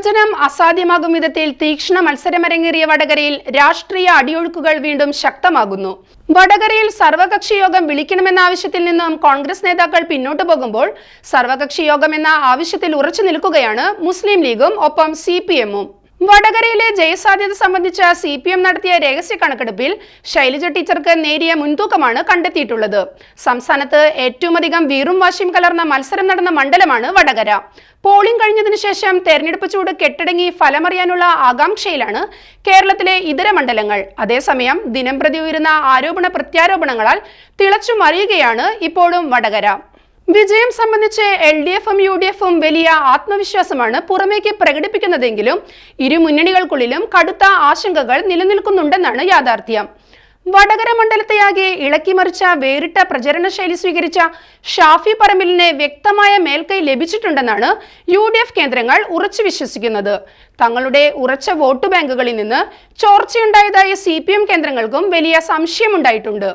വിഭജനം അസാധ്യമാകും വിധത്തിൽ തീക്ഷ്ണ മത്സരമരങ്ങേറിയ വടകരയിൽ രാഷ്ട്രീയ അടിയൊഴുക്കുകൾ വീണ്ടും ശക്തമാകുന്നു. വടകരയിൽ സർവകക്ഷി യോഗം വിളിക്കണമെന്ന ആവശ്യത്തിൽ നിന്നും കോൺഗ്രസ് നേതാക്കൾ പിന്നോട്ടു പോകുമ്പോൾ സർവകക്ഷി യോഗം എന്ന ആവശ്യത്തിൽ ഉറച്ചു നിൽക്കുകയാണ് മുസ്ലിം ലീഗും ഒപ്പം സി പി എമ്മും. വടകരയിലെ ജയസാധ്യത സംബന്ധിച്ച സി പി എം നടത്തിയ രഹസ്യ കണക്കെടുപ്പിൽ ശൈലജ ടീച്ചർക്ക് നേരിയ മുൻതൂക്കമാണ് കണ്ടെത്തിയിട്ടുള്ളത്. സംസ്ഥാനത്ത് ഏറ്റവും അധികം വീറും വാശിയും കലർന്ന മത്സരം നടന്ന മണ്ഡലമാണ് വടകര. പോളിംഗ് കഴിഞ്ഞതിനു ശേഷം തെരഞ്ഞെടുപ്പ് ചൂട് കെട്ടടങ്ങി ഫലമറിയാനുള്ള ആകാംക്ഷയിലാണ് കേരളത്തിലെ ഇതര മണ്ഡലങ്ങൾ. അതേസമയം ദിനംപ്രതി ഉയരുന്ന ആരോപണ പ്രത്യാരോപണങ്ങളാൽ തിളച്ചു മറിയുകയാണ് ഇപ്പോഴും വടകര. വിജയം സംബന്ധിച്ച് എൽ ഡി എഫും യു ഡി എഫും വലിയ ആത്മവിശ്വാസമാണ് പുറമേക്ക് പ്രകടിപ്പിക്കുന്നതെങ്കിലും ഇരു മുന്നണികൾക്കുള്ളിലും കടുത്ത ആശങ്കകൾ നിലനിൽക്കുന്നുണ്ടെന്നാണ് യാഥാർത്ഥ്യം. വടകര മണ്ഡലത്തെയാകെ ഇളക്കിമറിച്ച വേറിട്ട പ്രചരണ ശൈലി സ്വീകരിച്ച ഷാഫി പറമ്പിലിന് വ്യക്തമായ മേൽക്കൈ ലഭിച്ചിട്ടുണ്ടെന്നാണ് യു ഡി എഫ് കേന്ദ്രങ്ങൾ ഉറച്ചു വിശ്വസിക്കുന്നത്. തങ്ങളുടെ ഉറച്ച വോട്ട് ബാങ്കുകളിൽ നിന്ന് ചോർച്ചയുണ്ടായതായ സി പി എം കേന്ദ്രങ്ങൾക്കും വലിയ സംശയമുണ്ടായിട്ടുണ്ട്.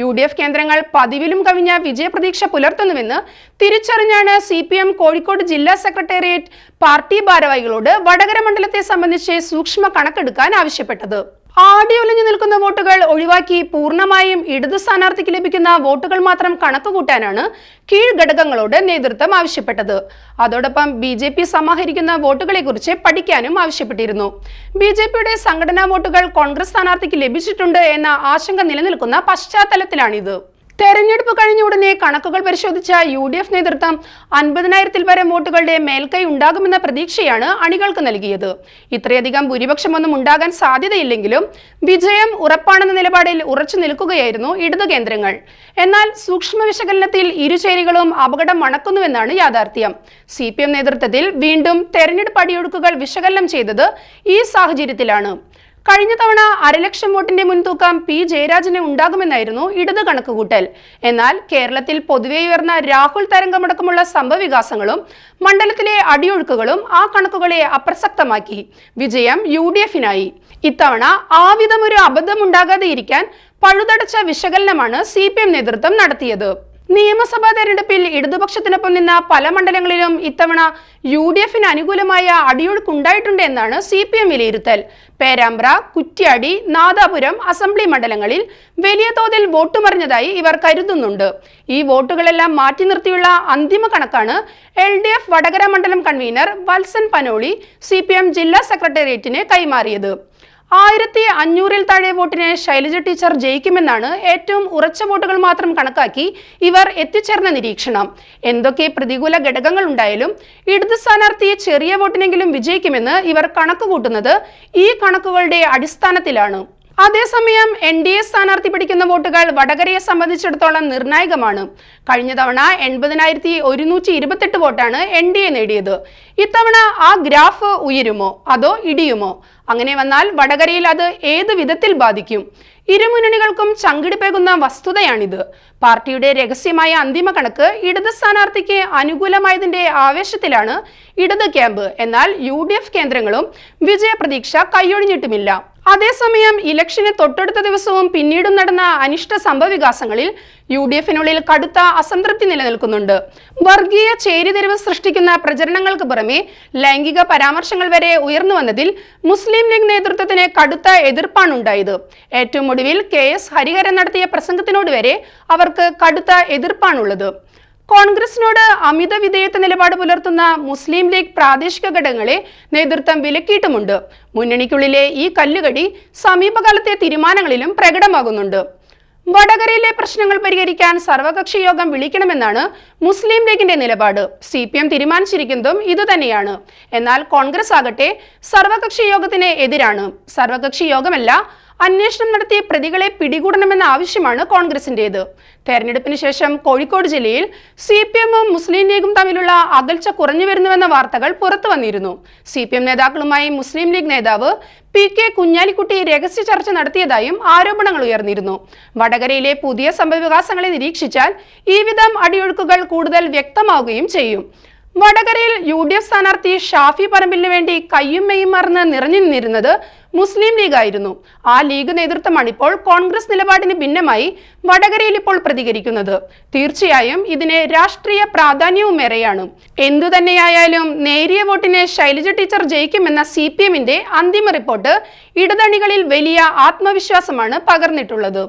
യു ഡി എഫ് കേന്ദ്രങ്ങൾ പതിവിലും കവിഞ്ഞ വിജയപ്രതീക്ഷ പുലർത്തുന്നുവെന്ന് തിരിച്ചറിഞ്ഞാണ് സി പി എം കോഴിക്കോട് ജില്ലാ സെക്രട്ടേറിയറ്റ് പാർട്ടി ഭാരവാഹികളോട് വടകര മണ്ഡലത്തെ സംബന്ധിച്ച് സൂക്ഷ്മ കണക്കെടുക്കാൻ ആവശ്യപ്പെട്ടത്. ആടി ഒലിഞ്ഞു നിൽക്കുന്ന വോട്ടുകൾ ഒഴിവാക്കി പൂർണമായും ഇടത് സ്ഥാനാർത്ഥിക്ക് ലഭിക്കുന്ന വോട്ടുകൾ മാത്രം കണക്കുകൂട്ടാനാണ് കീഴ്ഘടകങ്ങളോട് നേതൃത്വം ആവശ്യപ്പെട്ടത്. അതോടൊപ്പം ബി ജെ പി സമാഹരിക്കുന്ന വോട്ടുകളെക്കുറിച്ച് പഠിക്കാനും ആവശ്യപ്പെട്ടിരുന്നു. ബി ജെ പിയുടെ സംഘടനാ വോട്ടുകൾ കോൺഗ്രസ് സ്ഥാനാർത്ഥിക്ക് ലഭിച്ചിട്ടുണ്ട് എന്ന ആശങ്ക നിലനിൽക്കുന്ന പശ്ചാത്തലത്തിലാണിത്. തെരഞ്ഞെടുപ്പ് കഴിഞ്ഞ ഉടനെ കണക്കുകൾ പരിശോധിച്ച യു ഡി എഫ് നേതൃത്വം അൻപതിനായിരത്തിൽ വരെ വോട്ടുകളുടെ മേൽക്കൈ ഉണ്ടാകുമെന്ന പ്രതീക്ഷയാണ് അണികൾക്ക് നൽകിയത്. ഇത്രയധികം ഭൂരിപക്ഷമൊന്നും ഉണ്ടാകാൻ സാധ്യതയില്ലെങ്കിലും വിജയം ഉറപ്പാണെന്ന നിലപാടിൽ ഉറച്ചു നിൽക്കുകയായിരുന്നു ഇടതു കേന്ദ്രങ്ങൾ. എന്നാൽ സൂക്ഷ്മ വിശകലനത്തിൽ ഇരുചേരികളും അപകടം മണക്കുന്നുവെന്നാണ് യാഥാർത്ഥ്യം. സി പി എം നേതൃത്വത്തിൽ വീണ്ടും തെരഞ്ഞെടുപ്പ് അടിയൊഴുക്കുകൾ വിശകലനം ചെയ്തത് ഈ സാഹചര്യത്തിലാണ്. കഴിഞ്ഞ തവണ അരലക്ഷം വോട്ടിന്റെ മുൻതൂക്കം പി ജയരാജന് ഉണ്ടാകുമെന്നായിരുന്നു ഇടത് കണക്കുകൂട്ടൽ. എന്നാൽ കേരളത്തിൽ പൊതുവെ ഉയർന്ന രാഹുൽ തരംഗമടക്കമുള്ള സംഭവവികാസങ്ങളും മണ്ഡലത്തിലെ അടിയൊഴുക്കുകളും ആ കണക്കുകളെ അപ്രസക്തമാക്കി. വിജയം യു ഡി എഫിനായി. ഇത്തവണ ആവിധമൊരു വിധമൊരു അബദ്ധമുണ്ടാകാതെ ഇരിക്കാൻ പഴുതടച്ച വിശകലനമാണ് സി പി എം നേതൃത്വം നടത്തിയത്. നിയമസഭാ തെരഞ്ഞെടുപ്പിൽ ഇടതുപക്ഷത്തിനൊപ്പം നിന്ന പല മണ്ഡലങ്ങളിലും ഇത്തവണ യു ഡി എഫിന് അനുകൂലമായ അടിയൊഴുക്കുണ്ടായിട്ടുണ്ട് എന്നാണ് സി പി എം വിലയിരുത്തൽ. പേരാമ്പ്ര കുറ്റ്യാടി നാദാപുരം അസംബ്ലി മണ്ഡലങ്ങളിൽ വലിയ തോതിൽ വോട്ട് മറിഞ്ഞതായി ഇവർ കരുതുന്നുണ്ട്. ഈ വോട്ടുകളെല്ലാം മാറ്റി നിർത്തിയുള്ള അന്തിമ കണക്കാണ് എൽ ഡി എഫ് വടകര മണ്ഡലം convener Valsan Panoli C P M ജില്ലാ സെക്രട്ടേറിയറ്റിന് കൈമാറിയത്. ആയിരത്തി അഞ്ഞൂറിൽ താഴെ വോട്ടിന് ശൈലജ ടീച്ചർ ജയിക്കുമെന്നാണ് ഏറ്റവും ഉറച്ച വോട്ടുകൾ മാത്രം കണക്കാക്കി ഇവർ എത്തിച്ചേർന്ന നിരീക്ഷണം. എന്തൊക്കെ പ്രതികൂല ഘടകങ്ങൾ ഉണ്ടായാലും ഇടത് സ്ഥാനാർത്ഥി ചെറിയ വോട്ടിനെങ്കിലും വിജയിക്കുമെന്ന് ഇവർ കണക്കുകൂട്ടുന്നത് ഈ കണക്കുകളുടെ അടിസ്ഥാനത്തിലാണ്. അതേസമയം എൻ ഡി എ സ്ഥാനാർത്ഥി പിടിക്കുന്ന വോട്ടുകൾ വടകരയെ സംബന്ധിച്ചിടത്തോളം നിർണായകമാണ്. കഴിഞ്ഞ തവണ എൺപതിനായിരത്തി ഒരുന്നൂറ്റി ഇരുപത്തെട്ട് വോട്ടാണ് എൻ ഡി എ നേടിയത്. ഇത്തവണ ആ ഗ്രാഫ് ഉയരുമോ? അതോ ഇടിയുമോ? അങ്ങനെ വന്നാൽ വടകരയിൽ അത് ഏത് വിധത്തിൽ ബാധിക്കും? ഇരുമുന്നണികൾക്കും ചങ്കിടിപ്പേകുന്ന വസ്തുതയാണിത്. പാർട്ടിയുടെ രഹസ്യമായ അന്തിമ കണക്ക് ഇടത് സ്ഥാനാർത്ഥിക്ക് അനുകൂലമായതിന്റെ ആവേശത്തിലാണ് ഇടത് ക്യാമ്പ്. എന്നാൽ യു കേന്ദ്രങ്ങളും വിജയപ്രതീക്ഷ കൈയൊഴിഞ്ഞിട്ടുമില്ല. അതേസമയം ഇലക്ഷന് തൊട്ടടുത്ത ദിവസവും പിന്നീടും നടന്ന അനിഷ്ട സംഭവവികാസങ്ങളിൽ യു ഡി എഫിനുള്ളിൽ കടുത്ത അസംതൃപ്തി നിലനിൽക്കുന്നുണ്ട്. വർഗീയ ചേരിതിരിവ് സൃഷ്ടിക്കുന്ന പ്രചരണങ്ങൾക്ക് പുറമെ ലൈംഗിക പരാമർശങ്ങൾ വരെ ഉയർന്നു വന്നതിൽ മുസ്ലിം ലീഗ് നേതൃത്വത്തിന് കടുത്ത എതിർപ്പാണ് ഉണ്ടായത്. ഏറ്റവും ഒടുവിൽ കെ എസ് ഹരിഹരൻ നടത്തിയ പ്രസംഗത്തിനോട് വരെ അവർക്ക് കടുത്ത എതിർപ്പാണുള്ളത്. കോൺഗ്രസിനോട് അമിത വിധേയത്വ നിലപാട് പുലർത്തുന്ന മുസ്ലിം ലീഗ് പ്രാദേശിക ഘടകങ്ങളെ നേതൃത്വം വിലക്കിയിട്ടുമുണ്ട്. മുന്നണിക്കുള്ളിലെ ഈ കല്ലുകടി സമീപകാലത്തെ തീരുമാനങ്ങളിലും പ്രകടമാകുന്നുണ്ട്. വടകരയിലെ പ്രശ്നങ്ങൾ പരിഹരിക്കാൻ സർവകക്ഷി യോഗം വിളിക്കണമെന്നാണ് മുസ്ലിം ലീഗിന്റെ നിലപാട്. സി പി എം തീരുമാനിച്ചിരിക്കുന്നതും ഇതുതന്നെയാണ്. എന്നാൽ കോൺഗ്രസ് ആകട്ടെ സർവകക്ഷി യോഗത്തിന് എതിരാണ്. സർവകക്ഷി യോഗമല്ല അന്വേഷണം നടത്തി പ്രതികളെ പിടികൂടണമെന്ന ആവശ്യമാണ് കോൺഗ്രസിന്റേത്. തെരഞ്ഞെടുപ്പിന് ശേഷം കോഴിക്കോട് ജില്ലയിൽ സി പി എമ്മും മുസ്ലിം ലീഗും തമ്മിലുള്ള അകൽച്ച കുറഞ്ഞു വരുന്നുവെന്ന വാർത്തകൾ പുറത്തു വന്നിരുന്നു. സി പി എം നേതാക്കളുമായി മുസ്ലിം ലീഗ് നേതാവ് പി കെ കുഞ്ഞാലിക്കുട്ടി രഹസ്യ ചർച്ച നടത്തിയതായും ആരോപണങ്ങൾ ഉയർന്നിരുന്നു. വടകരയിലെ പുതിയ സംഭവവികാസങ്ങളെ നിരീക്ഷിച്ചാൽ ഈ വിധം അടിയൊഴുക്കുകൾ കൂടുതൽ വ്യക്തമാവുകയും ചെയ്യും. വടകരയിൽ യു ഡി എഫ് സ്ഥാനാർത്ഥി ഷാഫി പറമ്പിലിന് വേണ്ടി കയ്യും മെയ്യും മറന്ന് നിറഞ്ഞു നിന്നിരുന്നത് മുസ്ലിം ലീഗ് ആയിരുന്നു ആ ലീഗ് നേതൃത്വമാണ് ഇപ്പോൾ കോൺഗ്രസ് നിലപാടിന് ഭിന്നമായി വടകരയിൽ ഇപ്പോൾ പ്രതികരിക്കുന്നത്. തീർച്ചയായും ഇതിന് രാഷ്ട്രീയ പ്രാധാന്യവുമേറെയാണ് എന്തു തന്നെയായാലും നേരിയ വോട്ടിന് ശൈലജ ടീച്ചർ ജയിക്കുമെന്ന സി പി എമ്മിന്റെ അന്തിമ റിപ്പോർട്ട് ഇടതണികളിൽ വലിയ ആത്മവിശ്വാസമാണ് പകർന്നിട്ടുള്ളത്.